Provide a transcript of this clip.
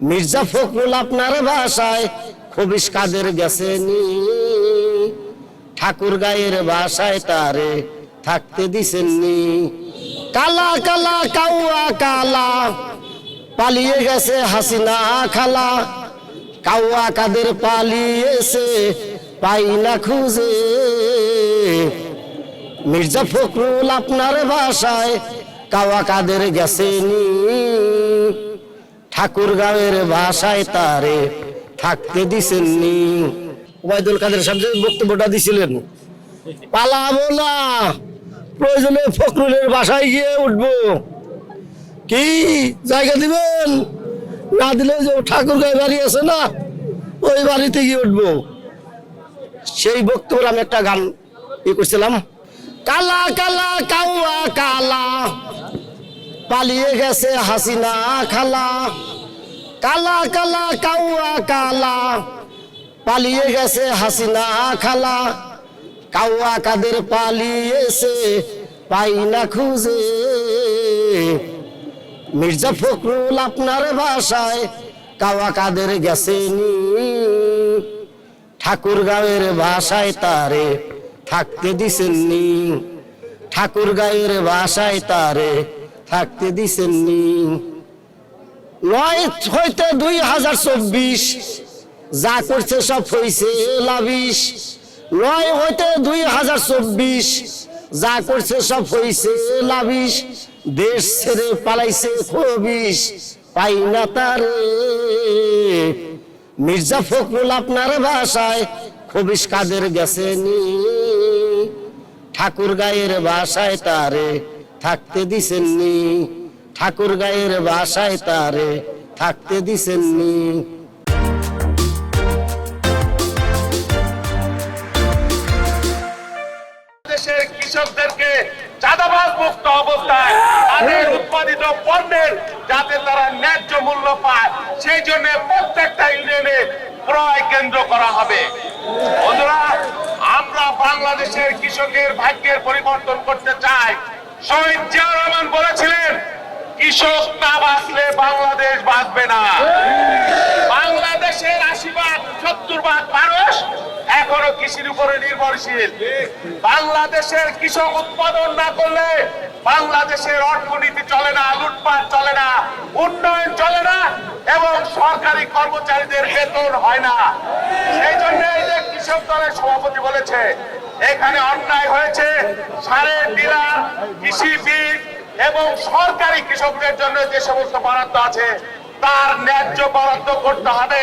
মির্জা ফখরুল আপনার ভাষায় খবিস কাদের গেছেনি? ঠাকুর গায়ের ভাষায় তারে থাকতে দিছেন নি কালা কালা, কাউয়া, কালা, পালিয়ে গেছে হাসিনা, খালা। কাউয়া কাদের পালিয়েছে, পাই না খুঁজে। মির্জা ফখরুল আপনার ভাষায় কাওয়া কাদের গেছেনি? ঠাকুর গাঁয়ের ভাষায় তারে থাকতে দিছেননি। ওবায়দুল কাদের সাহেব বক্তব্যটা দিছিলেন, পালাবো না, প্রয়োজনে ফখরুলের বাসায় গিয়ে উঠবো। কি জায়গা দিবেন? না দিলে যে ঠাকুর গায়ে বাড়ি আছে না, ওই বাড়িতে গিয়ে উঠবো। সেই বক্তব্যের আমি একটা গান ই করছিলাম, কালা কালা কাউয়া কালা পালিয়ে গেছে হাসিনা খালা। কালা কালা, কাউয়া, কালা। পালিয়ে গেছে হাসিনা খালা। কাউয়া কাদের পালিয়েছে, পাই না খুঁজে। মির্জা ফখরুল আপনার ভাষায় কাওয়া কাদের গেছেনি। ঠাকুর গাঁয়ের ভাষায় তারে থাকতে দিছেননি। ঠাকুর গাঁয়ের ভাষায় তারে থাকতে দিছেননি। নয় হইতে দুই হাজার চব্বিশ। যা করছে সব হইছে লাভিস নয় হইতে দুই হাজার চব্বিশ। যা করছে সব হইছে লাভিস দেশ ছেড়ে পালাইছে খবিস পাই না তারে। মির্জা ফখরুল আপনার ভাষায় খবিস কাদের গেছেনি? ঠাকুর গায়ের ভাষায় তারে। থাকতে দিছেননি। ঠাকুর গায়ের ভাষায় তারে থাকতে দিছেননি। কৃষকদেরকে চাঁদাবাজ মুক্ত অবস্থায় তাদের উৎপাদিত পণ্যের যাতে তারা ন্যায্য মূল্য পায়, সেই জন্য প্রত্যেকটা ইউনিয়নে ক্রয় কেন্দ্র করা হবে। বন্ধুরা, আমরা বাংলাদেশের কৃষকের ভাগ্যের পরিবর্তন করতে চাই। শহীদ জিয়া রহমান বলেছিলেন, কৃষক না বাঁচলে বাংলাদেশ বাঁচবে না। বাংলাদেশের আশি সত্তর ভাগ মানুষ এখনও কৃষির উপরে নির্ভরশীল। বাংলাদেশের কৃষক উৎপাদন না করলে বাংলাদেশের অর্থনীতি চলে না, লুটপাট চলে না, উন্নয়ন চলে না এবং সরকারি কর্মচারীদের বেতন হয় না। সেই জন্য এই কৃষক দলের সভাপতি বলেছে এখানে অন্যায় হয়েছে সারের ডিলার কৃষি বীজ এবং সরকারি কৃষকদের জন্য যে সমস্ত বরাদ্দ আছে, তার ন্যায্য বরাদ্দ করতে হবে।